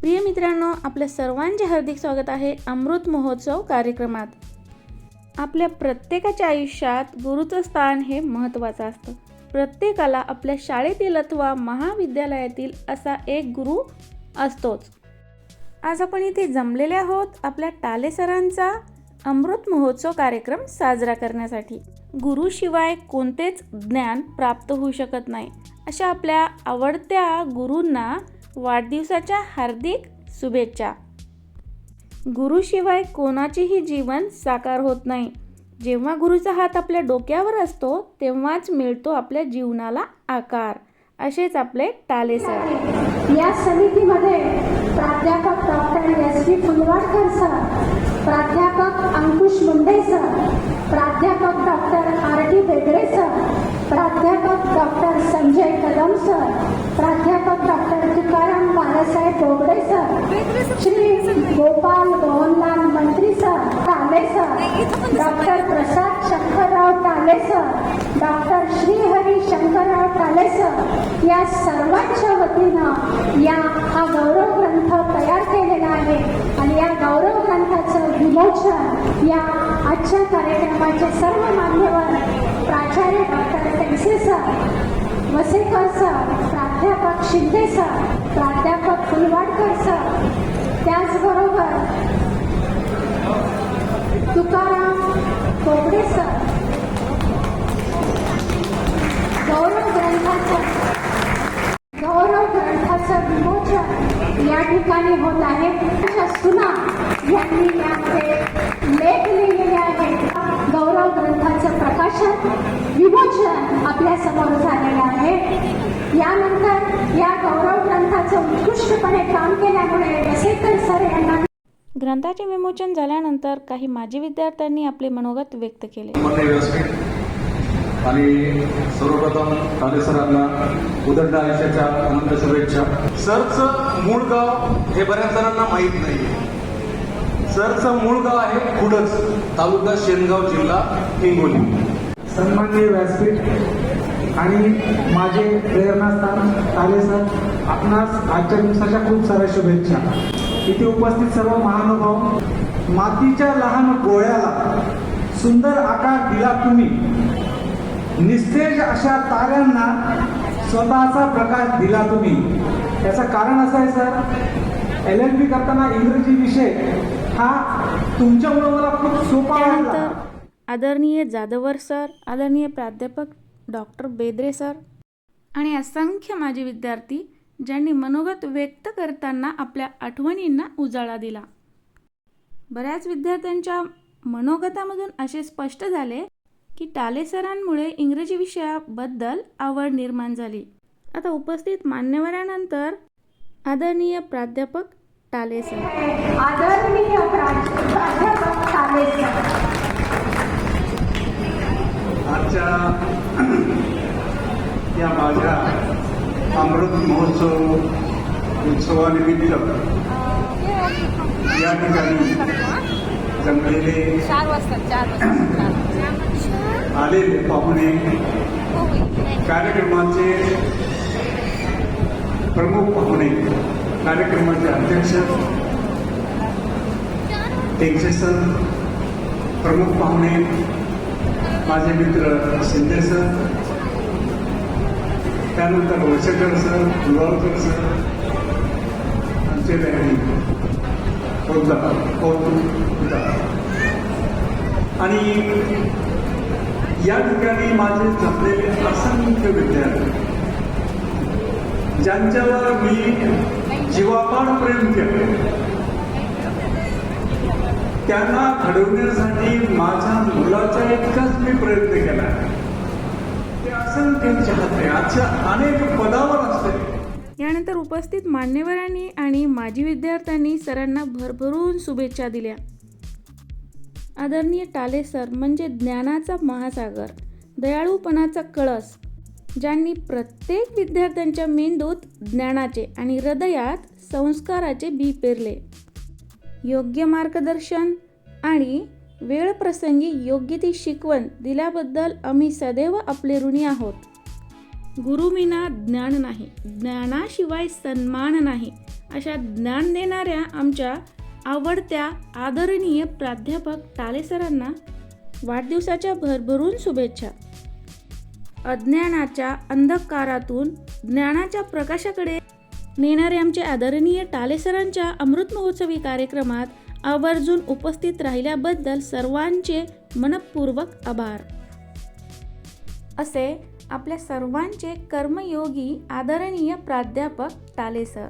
प्रिय मित्रांनो आपल्या सर्वांचे हार्दिक स्वागत आहे अमृत महोत्सव कार्यक्रमात. आपल्या प्रत्येकाच्या आयुष्यात गुरुचं स्थान हे महत्त्वाचं असतं. प्रत्येकाला आपल्या शाळेतील अथवा महाविद्यालयातील असा एक गुरु असतोच. आज आपण इथे जमलेले आहोत आपल्या टाले सरांचा अमृत महोत्सव कार्यक्रम साजरा करण्यासाठी. गुरुशिवाय कोणतेच ज्ञान प्राप्त होऊ शकत नाही. अशा आपल्या आवडत्या गुरूंना वाढदिवसाच्या हार्दिक शुभेच्छा. गुरुशिवाय कोणाचेही जीवन साकार होत नाही. जेव्हा गुरुचा हात आपल्या डोक्यावर असतो तेव्हाच मिळतो आपल्या जीवनाला आकार असेच आपले टाले सर. या समितीमध्ये प्राध्यापक doctor S P Phulwadkar sir प्राध्यापक अंकुश मुंडे सर प्राध्यापक doctor R D Begde sir प्राध्यापक doctor Sanjay Kadam sir Balasaheb Bobde sir Shri Gopal Mohanlal Mantri sir Tale sir doctor प्रसाद शंकरराव टाले सर डॉक्टर श्रीहरी शंकरराव टाले सर या सर्वांच्या वतीनं या हा गौरव ग्रंथ तयार केलेला आहे आणि या गौरव ग्रंथाचं विमोचन या आजच्या कार्यक्रमाचे सर्व मान्यवर प्राचार्य doctor Tense sir Wasekar sir प्राध्यापक सर त्याचबरोबर तुकाराम कोबडे सर गौरव ग्रंथाचं. गौरव ग्रंथाचं विमोचन या ठिकाणी होत आहे. सुना यांनी यामध्ये लेख लिहिलेले आहेत गौरव ग्रंथाचं प्रकाशन विमोचन आपल्यासमोर झालेलं आहे. यानंतर या गौरव ग्रंथाचं उत्कृष्टपणे काम केल्यामुळे वसेकर सर यांना ग्रंथाचे विमोचन झाल्यानंतर काही माजी विद्यार्थ्यांनी आपले मनोगत व्यक्त केले. आणि सर्वप्रथम ठाणे सरांना उदंड आयुष्याच्या अनंत शुभेच्छा. सरचं मूळ गाव हे बऱ्याच जणांना माहीत नाही सरचं मूळ गाव आहे कुडच तालुका शेनगाव जिल्हा हिंगोली. सन्माननीय व्यासपीठ आणि माझे प्रेरणास्थान ताले सर. आपणास आजच्या दिवसाच्या खूप साऱ्या शुभेच्छा. इथे उपस्थित सर्व महानुभाव मातीच्या लहान गोळ्याला सुंदर आकार दिला तुम्ही. निस्तेज अशा ताऱ्यांना स्वतःचा प्रकाश दिला तुम्ही. याचं कारण असं आहे सर. एल एल बी करताना इंग्रजी विषय हा तुमच्यामुळे मला खूप सोपा वाटला आदरणीय जाधवर सर आदरणीय प्राध्यापक डॉक्टर बेद्रे सर आणि असंख्य माजी विद्यार्थी ज्यांनी मनोगत व्यक्त करताना आपल्या आठवणींना उजाळा दिला. बऱ्याच विद्यार्थ्यांच्या मनोगतामधून असे स्पष्ट झाले की टाले सरांमुळे इंग्रजी विषयाबद्दल आवड निर्माण झाली. आता उपस्थित मान्यवरानंतर आदरणीय प्राध्यापक टाले सर. आदरणीय प्राध्यापक ठाले सर. आजच्या या माझ्या अमृत महोत्सव उत्सवानिमित्त या ठिकाणी जमलेले आलेले पाहुणे कार्यक्रमाचे प्रमुख पाहुणे कार्यक्रमाचे अध्यक्ष टेंगसे सर प्रमुख पाहुणे माझे मित्र शिंदे सर त्यानंतर वळसेकर सर गुळावकर सर आमचे कौतुक आणि या ठिकाणी माझे जमलेले असंख्य विद्यार्थी ज्यांच्यावर मी जीवापाड प्रेम केलं त्यांना घडवण्यासाठी माझ्या मुलाचा इतकाच मी प्रयत्न केला. ते असंख्य हाते आजच्या अनेक पदावर असते. यानंतर उपस्थित मान्यवरांनी आणि माजी विद्यार्थ्यांनी सरांना भरभरून शुभेच्छा दिल्या. आदरणीय टाले सर म्हणजे ज्ञानाचा महासागर दयाळूपणाचा कळस ज्यांनी प्रत्येक विद्यार्थ्यांच्या मेंदूत ज्ञानाचे आणि हृदयात संस्काराचे बी पेरले. योग्य मार्गदर्शन आणि वेळप्रसंगी योग्य ती शिकवण दिल्याबद्दल आम्ही सदैव आपले ऋणी आहोत. गुरुविना ज्ञान नाही ज्ञानाशिवाय सन्मान नाही अशा ज्ञान देणाऱ्या आमच्या आवडत्या आदरणीय प्राध्यापक टालेसरांना वाढदिवसाच्या भरभरून शुभेच्छा. अज्ञानाच्या अंधकारातून ज्ञानाच्या प्रकाशाकडे नेणारे आमचे आदरणीय टालेसरांच्या अमृत महोत्सवी कार्यक्रमात आवर्जून उपस्थित राहिल्याबद्दल सर्वांचे मनपूर्वक आभार. असे आपल्या सर्वांचे कर्मयोगी आदरणीय प्राध्यापक टाले सर